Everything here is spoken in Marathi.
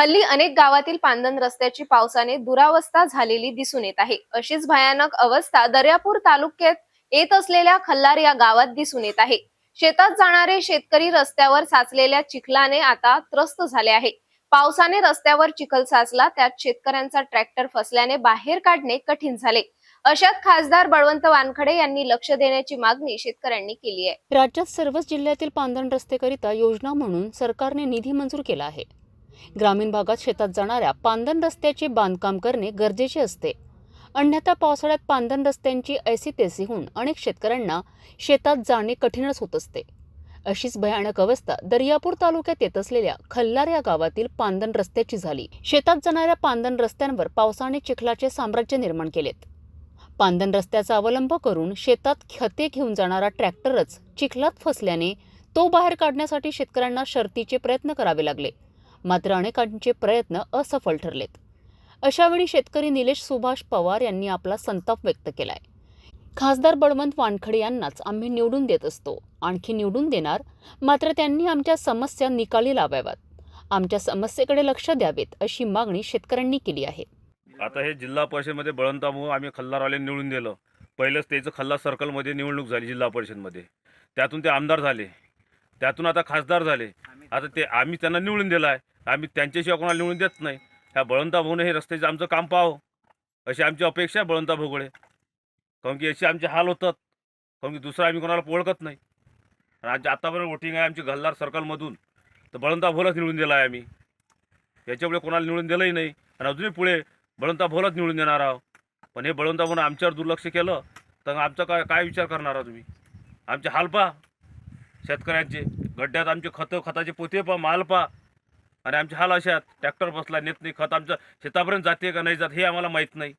हल्ली अनेक गावातील पांदन रस्त्याची पावसाने दुरावस्था झालेली दिसून येत आहे. अशीच भयानक अवस्था दर्यापूर तालुक्यात येत असलेल्या खल्लार या गावात दिसून येत आहे. शेतात जाणारे शेतकरी रस्त्यावर साचलेल्या चिखलाने आता त्रस्त झाले आहे. पावसाने रस्त्यावर चिखल साचला त्यात शेतकऱ्यांचा ट्रॅक्टर फसल्याने बाहेर काढणे कठीण झाले. अशात खासदार बळवंत वानखडे यांनी लक्ष देण्याची मागणी शेतकऱ्यांनी केली आहे. राज्यात सर्वच जिल्ह्यातील पांदण रस्तेकरिता योजना म्हणून सरकारने निधी मंजूर केला आहे. ग्रामीण भागात शेतात जाणाऱ्या पांदण रस्त्याचे बांधकाम करणे गरजेचे असते. अन्यथा पावसाळ्यात पांदण रस्त्यांची ऐसी तेसी होऊन अनेक शेतकऱ्यांना शेतात जाणे कठीणच होत असते. अशीच भयानक अवस्था दर्यापूर तालुक्यात येत असलेल्या खल्लार या गावातील पांदण रस्त्याची झाली. शेतात जाणाऱ्या पांदण रस्त्यांवर पावसाने चिखलाचे साम्राज्य निर्माण केलेत. पांदण रस्त्याचा अवलंब करून शेतात खते घेऊन जाणारा ट्रॅक्टरच चिखलात फसल्याने तो बाहेर काढण्यासाठी शेतकऱ्यांना शर्तीचे प्रयत्न करावे लागले. मात्र अनेकांचे प्रयत्न असफल ठरलेत. अशावेळी शेतकरी निलेश सुभाष पवार यांनी आपला संताप व्यक्त केलाय. खासदार बळवंत वानखडे यांनाच आम्ही निवडून देत असतो. आणखी निवडून देणार? मात्र त्यांनी आमच्या समस्या निकाली लावाव्यात. आमच्या समस्येकडे लक्ष द्यावेत अशी मागणी शेतकऱ्यांनी केली आहे. आता हे जिल्हा परिषदमध्ये बळवंतामुळे आम्ही खल्लारवाले निवडून दिलं. पहिलंच त्याचं खल्लार सर्कलमध्ये निवडणूक झाली जिल्हा परिषदमध्ये. त्यातून ते आमदार झाले. त्यातून आता खासदार झाले. आता ते आम्ही त्यांना निवडून दिला आहे आम्ही त्यांच्याशिवाय कोणाला निवडून देत नाही. ह्या बळवंता भाऊने हे रस्त्याचं आमचं काम पाहो अशी आमची अपेक्षा आहे बळवंता भोगळे काऊन की असे आमचे हाल होतात. काऊन की दुसरा आम्ही कोणाला ओळखत नाही. आणि आमच्या आत्तापर्यंत वोटिंग आहे आमची गल्लार सर्कलमधून तर बळवंता भोलाच निवडून दिला आहे आम्ही. याच्यापुढे कोणाला निवडून दिलंही नाही. आणि अजूनही पुढे बळवंता भोलाच निवडून देणार आहोत. पण हे बळवंता भाऊनं आमच्यावर दुर्लक्ष केलं तर आमचा काय काय विचार करणार आहात तुम्ही? आमचे हाल पहा. शेतकऱ्यांचे. गड्ड्यात आमचे खतं खताचे पोते पहा माल पहा. आणि आमचे हाल असे आहेत ट्रॅक्टर बसला नेत नाही खत आमच्या शेतापर्यंत जाते का नाही जात हे आम्हाला माहीत नाही.